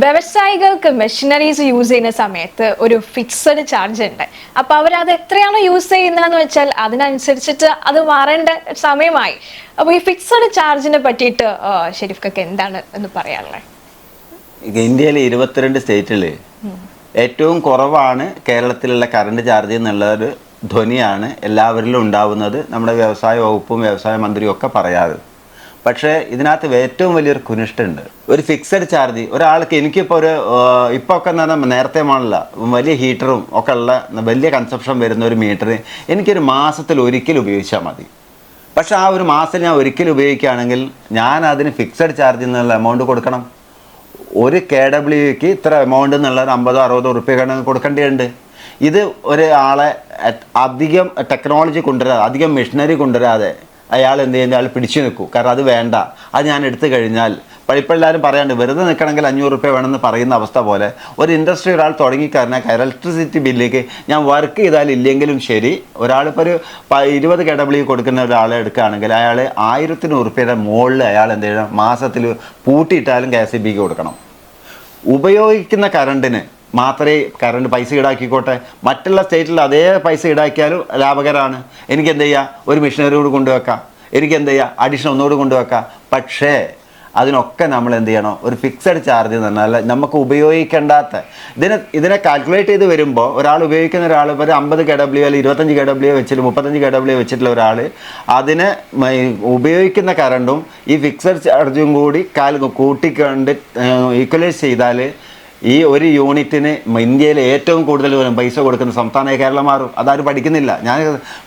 വ്യവസായികൾക്ക് machineries use ചെയ്യുന്ന സമയത്ത് ഒരു ഫിക്സഡ് ചാർജ് ഉണ്ട്. അപ്പൊ അവർ അത് എത്രയാണോ യൂസ് ചെയ്യുന്നതെന്ന് വെച്ചാൽ അതിനനുസരിച്ചിട്ട് അത് മാറേണ്ട സമയമായി. അപ്പൊ ഈ ഫിക്സഡ് ചാർജിനെ പറ്റിയിട്ട് ഷെരീഫ്ക്ക് ഷെരീഫ്ക്കൊക്കെ എന്താണ് എന്ന് പറയാനുള്ളത് ഇന്ത്യയിലെ ഇരുപത്തിരണ്ട് സ്റ്റേറ്റിൽ ഏറ്റവും കുറവാണ് കേരളത്തിലുള്ള കറണ്ട് ചാർജ് എന്നുള്ള ഒരു ധ്വനിയാണ് എല്ലാവരിലും ഉണ്ടാവുന്നത്. നമ്മുടെ വ്യവസായ വകുപ്പും വ്യവസായ മന്ത്രിയും ഒക്കെ പറയാറ്. പക്ഷേ ഇതിനകത്ത് ഏറ്റവും വലിയൊരു കുനിഷ്ടുണ്ട്. ഒരു ഫിക്സഡ് ചാർജ് ഒരാൾക്ക് എനിക്കിപ്പോൾ ഒരു ഇപ്പോൾ ഒക്കെ എന്ന് പറഞ്ഞാൽ നേരത്തെ മോഡല വലിയ ഹീറ്ററും ഒക്കെ ഉള്ള വലിയ കൺസെപ്ഷൻ വരുന്ന ഒരു മീറ്റർ എനിക്കൊരു മാസത്തിൽ ഒരിക്കൽ ഉപയോഗിച്ചാൽ മതി. പക്ഷേ ആ ഒരു മാസം ഞാൻ ഒരിക്കൽ ഉപയോഗിക്കുകയാണെങ്കിൽ ഞാൻ അതിന് ഫിക്സഡ് ചാർജ് എന്നുള്ള എമൗണ്ട് കൊടുക്കണം. ഒരു കെ ഡബ്ല്യുക്ക് ഇത്ര എമൗണ്ട് എന്നുള്ള അമ്പതോ അറുപതോ റുപ്യ കൊടുക്കേണ്ടതുണ്ട്. ഇത് ഒരാളെ അധികം ടെക്നോളജി കൊണ്ടുവരാതെ അധികം മെഷീനറി കൊണ്ടുവരാതെ അയാൾ എന്ത് ചെയ്യുന്ന? അയാൾ പിടിച്ചു നിൽക്കും. കാരണം അത് വേണ്ട. അത് ഞാൻ എടുത്തു കഴിഞ്ഞാൽ ഇപ്പോൾ എല്ലാവരും പറയാണ്ട് വെറുതെ നിൽക്കണമെങ്കിൽ അഞ്ഞൂറ് റുപ്യ വേണമെന്ന് പറയുന്ന അവസ്ഥ പോലെ ഒരു ഇൻഡസ്ട്രി ഒരാൾ തുടങ്ങിക്കാരനാൽ ഇലക്ട്രിസിറ്റി ബില്ലേക്ക് ഞാൻ വർക്ക് ചെയ്താൽ ഇല്ലെങ്കിലും ശരി. ഒരാളിപ്പോൾ ഒരു ഇരുപത് കെ ഡബ്ല്യു കൊടുക്കുന്ന ഒരാളെ എടുക്കുകയാണെങ്കിൽ അയാൾ ആയിരത്തിന് ഉറുപ്പ്യയുടെ മുകളിൽ അയാൾ എന്ത് ചെയ്യണം? മാസത്തിൽ പൂട്ടിയിട്ടാലും കെ എസ് ഇ ബിക്ക് കൊടുക്കണം. ഉപയോഗിക്കുന്ന കറണ്ടിന് മാത്രമേ കറണ്ട് പൈസ ഈടാക്കിക്കോട്ടെ. മറ്റുള്ള സ്റ്റേറ്റിൽ അതേ പൈസ ഈടാക്കിയാലും ലാഭകരമാണ് എനിക്ക് എന്ത് ചെയ്യുക ഒരു മിഷനറിയോട് കൂടി കൊണ്ടുവെക്കാം. എനിക്ക് എന്ത് ചെയ്യുക അഡീഷണൽ ഒന്നുകൂടി കൊണ്ടുവെക്കാം. പക്ഷേ അതിനൊക്കെ നമ്മൾ എന്ത് ചെയ്യണം? ഒരു ഫിക്സഡ് ചാർജ് എന്ന് പറഞ്ഞാൽ നമുക്ക് ഉപയോഗിക്കേണ്ടാത്ത. ഇതിനെ ഇതിനെ കാൽക്കുലേറ്റ് ചെയ്ത് വരുമ്പോൾ ഒരാൾ ഉപയോഗിക്കുന്ന ഒരാൾ ഒരു അമ്പത് കെ ഡബ്ല്യു അല്ലെങ്കിൽ ഇരുപത്തഞ്ച് കെ ഡബ്ല്യു വെച്ചിട്ട് മുപ്പത്തഞ്ച് കെ ഡബ്ല്യു വെച്ചിട്ടുള്ള ഒരാൾ അതിനെ ഉപയോഗിക്കുന്ന കറണ്ടും ഈ ഫിക്സഡ് ചാർജും കൂടി കാൽ കൂട്ടിക്കൊണ്ട് ഈക്വലൈസ് ചെയ്താൽ ഈ ഒരു യൂണിറ്റിന് ഇന്ത്യയിൽ ഏറ്റവും കൂടുതൽ പൈസ കൊടുക്കുന്ന സംസ്ഥാനമായി കേരളം മാറും. അതാരും പഠിക്കുന്നില്ല. ഞാൻ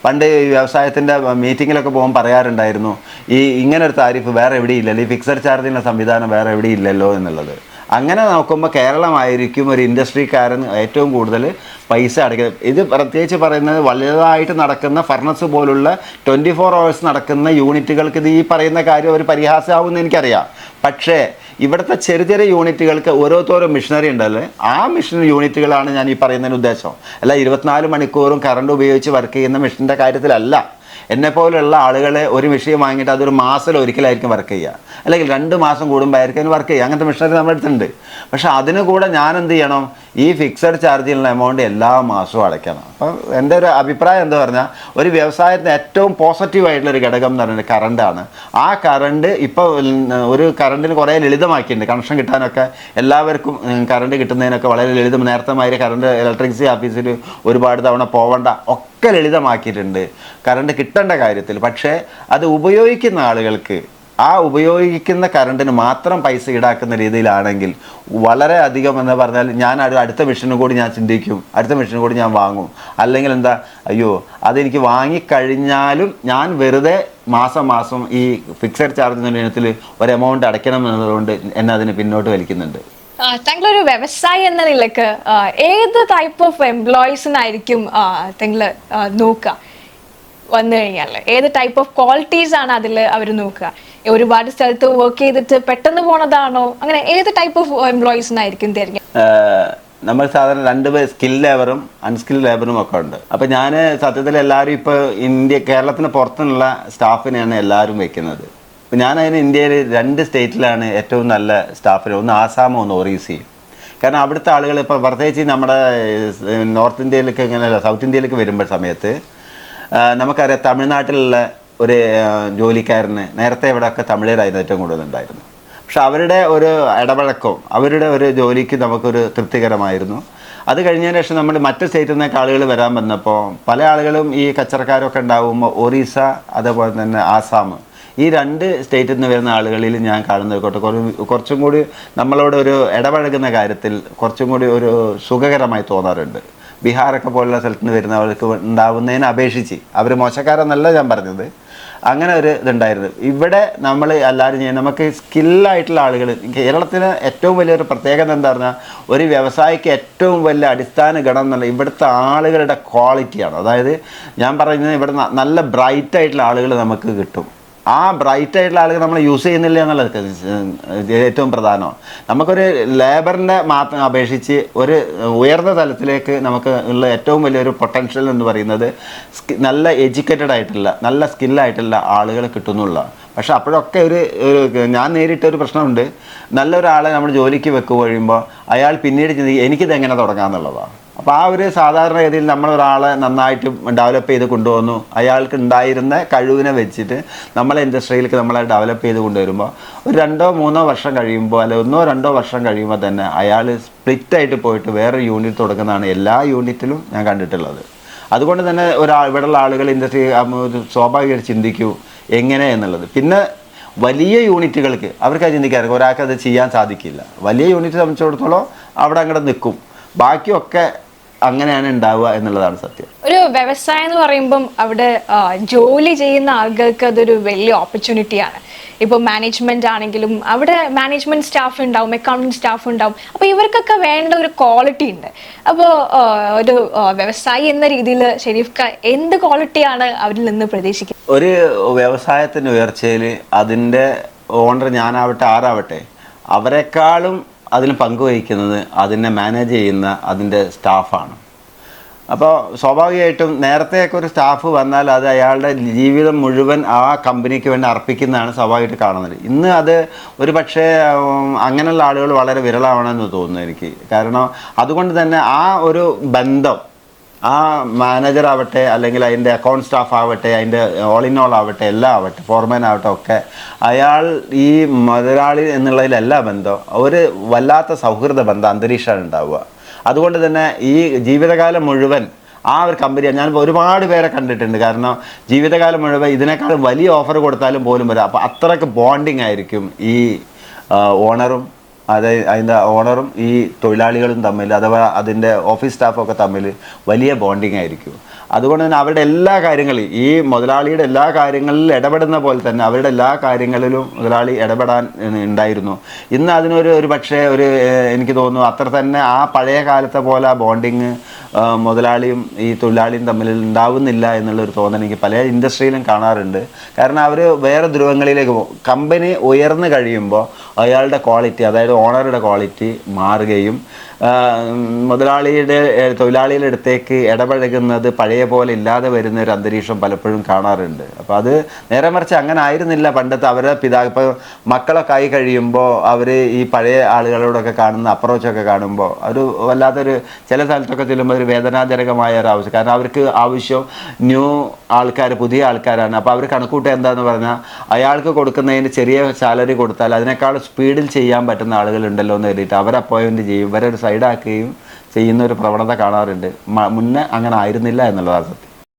പണ്ട് വ്യവസായത്തിന്റെ മീറ്റിങ്ങിലൊക്കെ പോകുമ്പോൾ പറയാറുണ്ടായിരുന്നു ഈ ഇങ്ങനൊരു താരിഫ് വേറെ എവിടെയില്ലല്ലോ ഈ ഫിക്സഡ് ചാർജിന്റെ സംവിധാനം വേറെ എവിടെയില്ലല്ലോ എന്നുള്ളത്. അങ്ങനെ നോക്കുമ്പോൾ കേരളമായിരിക്കും ഒരു ഇൻഡസ്ട്രിക്കാരൻ ഏറ്റവും കൂടുതൽ പൈസ അടയ്ക്കുന്നത്. ഇത് പ്രത്യേകിച്ച് പറയുന്നത് വലുതായിട്ട് നടക്കുന്ന ഫർണസ് പോലുള്ള ട്വന്റി ഫോർ അവേഴ്സ് നടക്കുന്ന യൂണിറ്റുകൾക്ക് ഇത് ഈ പറയുന്ന കാര്യം ഒരു പരിഹാസമാവുമെന്ന് എനിക്കറിയാം. പക്ഷേ ഇവിടുത്തെ ചെറിയ ചെറിയ യൂണിറ്റുകൾക്ക് ഓരോരുത്തോരോ മിഷനറി ഉണ്ടല്ലേ? ആ മെഷീൻ യൂണിറ്റുകളാണ് ഞാൻ ഈ പറയുന്നതിന് ഉദ്ദേശം. അല്ല ഇരുപത്തിനാല് മണിക്കൂറും കറണ്ട് ഉപയോഗിച്ച് വർക്ക് ചെയ്യുന്ന മിഷന്റെ കാര്യത്തിലല്ല. എന്നെ പോലുള്ള ആളുകളെ ഒരു മെഷീൻ വാങ്ങിയിട്ട് അതൊരു മാസം ഒരിക്കലായിരിക്കും വർക്ക് ചെയ്യുക. അല്ലെങ്കിൽ രണ്ട് മാസം കൂടുമ്പോഴായിരിക്കും അതിന് വർക്ക് ചെയ്യുക. അങ്ങനത്തെ മെഷീനറി നമ്മുടെ അടുത്തുണ്ട്. പക്ഷേ അതിന് കൂടെ ഞാൻ എന്ത് ചെയ്യണം? ഈ ഫിക്സഡ് ചാർജിലുള്ള എമൗണ്ട് എല്ലാ മാസവും അടയ്ക്കണം. അപ്പം എന്റെ ഒരു അഭിപ്രായം എന്താ പറഞ്ഞാൽ ഒരു വ്യവസായത്തിന് ഏറ്റവും പോസിറ്റീവ് ആയിട്ടുള്ള ഒരു ഘടകം എന്ന് പറയുന്നത് കറണ്ടാണ് ആ കറണ്ട് ഇപ്പോൾ ഒരു കറണ്ടിന് കുറേ ലളിതമാക്കിയിട്ടുണ്ട്. കണക്ഷൻ കിട്ടാനൊക്കെ എല്ലാവർക്കും കറണ്ട് കിട്ടുന്നതിനൊക്കെ വളരെ ലളിതം. നേരത്തെ മാതിരി കറണ്ട് ഇലക്ട്രിസിറ്റി ഓഫീസിൽ ഒരുപാട് തവണ പോവണ്ട ഒക്കെ ലളിതമാക്കിയിട്ടുണ്ട്. കറണ്ട് കിട്ടേണ്ട കാര്യത്തിൽ. പക്ഷേ അത് ഉപയോഗിക്കുന്ന ആളുകൾക്ക് ആ ഉപയോഗിക്കുന്ന കറണ്ടിന് മാത്രം പൈസ ഈടാക്കുന്ന രീതിയിലാണെങ്കിൽ വളരെ അധികം എന്ന് പറഞ്ഞാൽ ഞാൻ അടുത്ത മെഷീനും കൂടി ഞാൻ ചിന്തിക്കും അടുത്ത മെഷീനും കൂടി ഞാൻ വാങ്ങും. അല്ലെങ്കിൽ എന്താ അയ്യോ അതെനിക്ക് വാങ്ങിക്കഴിഞ്ഞാലും ഞാൻ വെറുതെ മാസം മാസം ഈ ഫിക്സഡ് ചാർജ് എന്ന ഇനത്തിൽ ഒരു എമൗണ്ട് അടയ്ക്കണം എന്നതുകൊണ്ട് എന്നെ അതിന് പിന്നോട്ട് വലിക്കുന്നുണ്ട്. താങ്കൾ ഒരു വ്യവസായി എന്ന നിലയ്ക്ക് ഏത് ടൈപ്പ് ഓഫ് എംപ്ലോയീസിനായിരിക്കും താങ്കൾ നോക്കുക? വന്നു കഴിഞ്ഞാൽ ഏത് ടൈപ്പ് ഓഫ് ക്വാളിറ്റീസ് ആണ് അതിൽ അവർ നോക്കുക? ഒരുപാട് സ്ഥലത്ത് വർക്ക് ചെയ്തിട്ട് പെട്ടെന്ന് പോണതാണോ? അങ്ങനെ ഏത് ടൈപ്പ് ഓഫ് എംപ്ലോയീസിനായിരിക്കും തിരഞ്ഞെടുക്കുക ഏഹ് നമ്മൾ സാധാരണ രണ്ട് സ്കിൽ ലേബറും അൺസ്കിൽ ലേബറും ഒക്കെ ഉണ്ട്. അപ്പോൾ ഞാൻ സത്യത്തിൽ എല്ലാവരും ഇപ്പോൾ ഇന്ത്യ കേരളത്തിന് പുറത്തുനിന്നുള്ള സ്റ്റാഫിനെയാണ് എല്ലാവരും വെക്കുന്നത്. അപ്പം ഞാൻ ഇന്ത്യയിൽ രണ്ട് സ്റ്റേറ്റിലാണ് ഏറ്റവും നല്ല സ്റ്റാഫിന് ഒന്ന് ആസാമും ഒന്ന് ഒറീസയും. കാരണം അവിടുത്തെ ആളുകൾ ഇപ്പോൾ പ്രത്യേകിച്ച് നമ്മുടെ നോർത്ത് ഇന്ത്യയിലേക്ക് ഇങ്ങനെയല്ല സൗത്ത് ഇന്ത്യയിലേക്ക് വരുമ്പോൾ സമയത്ത് നമുക്കറിയാം തമിഴ്നാട്ടിലുള്ള ഒരു ജോലിക്കാരന് നേരത്തെ ഇവിടെയൊക്കെ തമിഴരായിരുന്നു ഏറ്റവും കൂടുതൽ ഉണ്ടായിരുന്നു പക്ഷെ അവരുടെ ഒരു ഇടപഴക്കവും അവരുടെ ഒരു ജോലിക്ക് നമുക്കൊരു തൃപ്തികരമായിരുന്നു. അത് കഴിഞ്ഞതിന് ശേഷം നമ്മൾ മറ്റ് സ്റ്റേറ്റിൽ നിന്നൊക്കെ ആളുകൾ വരാൻ വന്നപ്പോൾ പല ആളുകളും ഈ കച്ചറക്കാരൊക്കെ ഉണ്ടാകുമ്പോൾ ഒറീസ അതേപോലെ തന്നെ ആസാം ഈ രണ്ട് സ്റ്റേറ്റിൽ നിന്ന് വരുന്ന ആളുകളിൽ ഞാൻ കാണുന്നത് കുറച്ചും കൂടി നമ്മളോട് ഒരു ഇടപഴകുന്ന കാര്യത്തിൽ കുറച്ചും കൂടി ഒരു സുഖകരമായി തോന്നാറുണ്ട്. ബീഹാറൊക്കെ പോലുള്ള സ്ഥലത്ത് നിന്ന് വരുന്നവർക്ക് ഉണ്ടാവുന്നതിനെ അപേക്ഷിച്ച്. അവർ മോശക്കാരെന്നല്ല ഞാൻ പറഞ്ഞത്. അങ്ങനെ ഒരു ഇതുണ്ടായിരുന്നു. ഇവിടെ നമ്മൾ എല്ലാവരും ചെയ്യുന്ന നമുക്ക് സ്കില്ലായിട്ടുള്ള ആളുകൾ കേരളത്തിന് ഏറ്റവും വലിയൊരു പ്രത്യേകത എന്താ പറഞ്ഞാൽ ഒരു വ്യവസായിക്ക് ഏറ്റവും വലിയ അടിസ്ഥാന ഘടകം എന്നുള്ള ഇവിടുത്തെ ആളുകളുടെ ക്വാളിറ്റിയാണ് അതായത് ഞാൻ പറയുന്നത് ഇവിടെ നല്ല ബ്രൈറ്റ് ആയിട്ടുള്ള ആളുകൾ നമുക്ക് കിട്ടും. ആ ബ്രൈറ്റ് ആയിട്ടുള്ള ആളുകൾ നമ്മൾ യൂസ് ചെയ്യുന്നില്ല എന്നുള്ളത് ഏറ്റവും പ്രധാനമാണ്. നമുക്കൊരു ലേബറിന്റെ മാത്രം അപേക്ഷിച്ച് ഒരു ഉയർന്ന തലത്തിലേക്ക് നമുക്ക് ഉള്ള ഏറ്റവും വലിയൊരു പൊട്ടൻഷ്യൽ എന്ന് പറയുന്നത് നല്ല എഡ്യൂക്കേറ്റഡ് ആയിട്ടുള്ള നല്ല സ്കില്ലായിട്ടുള്ള ആളുകൾ കിട്ടുന്നുള്ള. പക്ഷെ അപ്പോഴൊക്കെ ഒരു ഞാൻ നേരിട്ട ഒരു പ്രശ്നമുണ്ട്. നല്ലൊരാളെ നമ്മൾ ജോലിക്ക് വെക്കുക കഴിയുമ്പോൾ അയാൾ പിന്നീട് ചിന്തിക്കും എനിക്കിത് എങ്ങനെ തുടങ്ങാമെന്നുള്ളതാണ് അപ്പോൾ ആ ഒരു സാധാരണ രീതിയിൽ നമ്മൾ ഒരാളെ നന്നായിട്ട് ഡെവലപ്പ് ചെയ്ത് കൊണ്ടുവന്നു. അയാൾക്ക് ഉണ്ടായിരുന്ന കഴിവിനെ വെച്ചിട്ട് നമ്മളെ ഇൻഡസ്ട്രിയിലേക്ക് നമ്മളെ ഡെവലപ്പ് ചെയ്ത് കൊണ്ടുവരുമ്പോൾ ഒരു രണ്ടോ മൂന്നോ വർഷം കഴിയുമ്പോൾ അല്ലെ ഒന്നോ രണ്ടോ വർഷം കഴിയുമ്പോൾ തന്നെ അയാൾ സ്പ്ലിറ്റായിട്ട് പോയിട്ട് വേറെ യൂണിറ്റ് തുടങ്ങുന്നതാണ് എല്ലാ യൂണിറ്റിലും ഞാൻ കണ്ടിട്ടുള്ളത്. അതുകൊണ്ട് തന്നെ ഒരാ ഇവിടെയുള്ള ആളുകൾ ഇൻഡസ്ട്രി സ്വാഭാവികമായിട്ട് ചിന്തിക്കൂ എങ്ങനെ എന്നുള്ളത്. പിന്നെ വലിയ യൂണിറ്റുകൾക്ക് അവർക്ക് അത് ചിന്തിക്കാറ് ഒരാൾക്ക് അത് ചെയ്യാൻ സാധിക്കില്ല. വലിയ യൂണിറ്റ് സംബന്ധിച്ചിടത്തോളം അവിടെ അങ്ങോട്ട് നിൽക്കും ബാക്കിയൊക്കെ അങ്ങനെയാണ് ഉണ്ടാവുക എന്നുള്ളതാണ് സത്യം. ഒരു വ്യവസായം എന്ന് പറയുമ്പം അവിടെ ജോലി ചെയ്യുന്ന ആളുകൾക്ക് അതൊരു വലിയ ഓപ്പർച്യൂണിറ്റിയാണ് ഇപ്പോൾ മാനേജ്മെന്റ് ആണെങ്കിലും അവിടെ മാനേജ്മെന്റ് സ്റ്റാഫ് ഉണ്ടാവും അക്കൗണ്ടിങ് സ്റ്റാഫ് ഉണ്ടാവും. അപ്പോൾ ഇവർക്കൊക്കെ വേണ്ട ഒരു ക്വാളിറ്റി ഉണ്ട്. അപ്പോൾ ഒരു വ്യവസായി എന്ന രീതിയിൽ ഷെരീഫ് എന്ത് ക്വാളിറ്റിയാണ് അവരിൽ നിന്ന് പ്രതീക്ഷിക്കുന്നത്? ഒരു വ്യവസായത്തിന്റെ ഉയർച്ചയിൽ അതിന്റെ ഓണർ ഞാനാവട്ടെ ആരാവട്ടെ അവരെക്കാളും അതിന് പങ്കുവഹിക്കുന്നത് അതിനെ മാനേജ് ചെയ്യുന്ന അതിന്റെ സ്റ്റാഫാണ്. അപ്പോൾ സ്വാഭാവികമായിട്ടും നേരത്തെയൊക്കെ ഒരു സ്റ്റാഫ് വന്നാൽ അത് അയാളുടെ ജീവിതം മുഴുവൻ ആ കമ്പനിക്ക് വേണ്ടി അർപ്പിക്കുന്നതാണ് സ്വാഭാവികമായിട്ട് കാണുന്നത്. ഇന്ന് അത് ഒരു പക്ഷേ അങ്ങനെയുള്ള ആളുകൾ വളരെ വിരളമാണെന്ന് തോന്നുന്നു എനിക്ക്. കാരണം അതുകൊണ്ട് തന്നെ ആ ഒരു ബന്ധം ആ മാനേജർ ആവട്ടെ അല്ലെങ്കിൽ അതിന്റെ അക്കൗണ്ട് സ്റ്റാഫ് ആവട്ടെ അതിന്റെ ഓൾ ഇൻ ഓൾ ആവട്ടെ എല്ലാം ആവട്ടെ ഫോർമാൻ ആവട്ടെ ഒക്കെ അയാൾ ഈ മുതലാളി എന്നുള്ളതിലല്ല ബന്ധം. ഒരു വല്ലാത്ത സൗഹൃദ ബന്ധം അന്തരീക്ഷമാണ് ഉണ്ടാവുക. അതുകൊണ്ട് തന്നെ ഈ ജീവിതകാലം മുഴുവൻ ആ ഒരു കമ്പനി ഞാൻ ഒരുപാട് പേരെ കണ്ടിട്ടുണ്ട്. കാരണം ജീവിതകാലം മുഴുവൻ ഇതിനേക്കാളും വലിയ ഓഫർ കൊടുത്താലും പോലും വരാം. അപ്പോൾ അത്രയ്ക്ക് ബോണ്ടിങ് ആയിരിക്കും ഈ ഓണറും അത് അതിന്റെ ഓണറും ഈ തൊഴിലാളികളും തമ്മിൽ അഥവാ അതിന്റെ ഓഫീസ് സ്റ്റാഫൊക്കെ തമ്മിൽ വലിയ ബോണ്ടിങ് ആയിരിക്കും. അതുകൊണ്ട് തന്നെ അവരുടെ എല്ലാ കാര്യങ്ങളിൽ ഈ മുതലാളിയുടെ എല്ലാ കാര്യങ്ങളിലും ഇടപെടുന്ന പോലെ തന്നെ അവരുടെ എല്ലാ കാര്യങ്ങളിലും മുതലാളി ഇടപെടാൻ ഉണ്ടായിരുന്നു. ഇന്ന് അതിനൊരു ഒരു പക്ഷേ ഒരു എനിക്ക് തോന്നുന്നു അത്ര തന്നെ ആ പഴയ കാലത്തെ പോലെ ബോണ്ടിങ് മുതലാളിയും ഈ തൊഴിലാളിയും തമ്മിൽ ഉണ്ടാവുന്നില്ല എന്നുള്ളൊരു തോന്നൽ എനിക്ക് പല ഇൻഡസ്ട്രിയിലും കാണാറുണ്ട്. കാരണം അവർ വേറെ ധ്രുവങ്ങളിലേക്ക് പോകും. കമ്പനി ഉയർന്നു കഴിയുമ്പോൾ അയാളുടെ ക്വാളിറ്റി അതായത് ഓണറുടെ ക്വാളിറ്റി മാറുകയും മുതലാളിയുടെ തൊഴിലാളിയുടെ അടുത്തേക്ക് ഇടപഴകുന്നത് പഴയ പോലെ ഇല്ലാതെ വരുന്ന ഒരു അന്തരീക്ഷം പലപ്പോഴും കാണാറുണ്ട്. അപ്പോൾ അത് നേരെ മറിച്ച് അങ്ങനെ ആയിരുന്നില്ല. പണ്ടത്തെ അവരുടെ പിതാ ഇപ്പോൾ മക്കളൊക്കെ ആയി കഴിയുമ്പോൾ അവർ ഈ പഴയ ആളുകളോടൊക്കെ കാണുന്ന അപ്രോച്ചൊക്കെ കാണുമ്പോൾ ഒരു വല്ലാത്തൊരു ചില സ്ഥലത്തൊക്കെ ചെല്ലുമ്പോൾ ഒരു വേദനാജനകമായ ഒരു ആവശ്യം. കാരണം അവർക്ക് ആവശ്യം ന്യൂ ആൾക്കാർ പുതിയ ആൾക്കാരാണ്. അപ്പോൾ അവർ കണക്കൂട്ടുക എന്താന്ന് പറഞ്ഞാൽ അയാൾക്ക് കൊടുക്കുന്നതിന് ചെറിയ സാലറി കൊടുത്താൽ അതിനേക്കാൾ സ്പീഡിൽ ചെയ്യാൻ പറ്റുന്ന ആളുകളുണ്ടല്ലോ എന്ന് കരുതിയിട്ട് അവർ അപ്പോയിന്റ് ചെയ്യും. ഇവരെ ഒരു സൈഡാക്കുകയും ചെയ്യുന്ന ഒരു പ്രവണത കാണാറുണ്ട്. മുന്നേ അങ്ങനെ ആയിരുന്നില്ല എന്നുള്ളതാണ് സത്യം.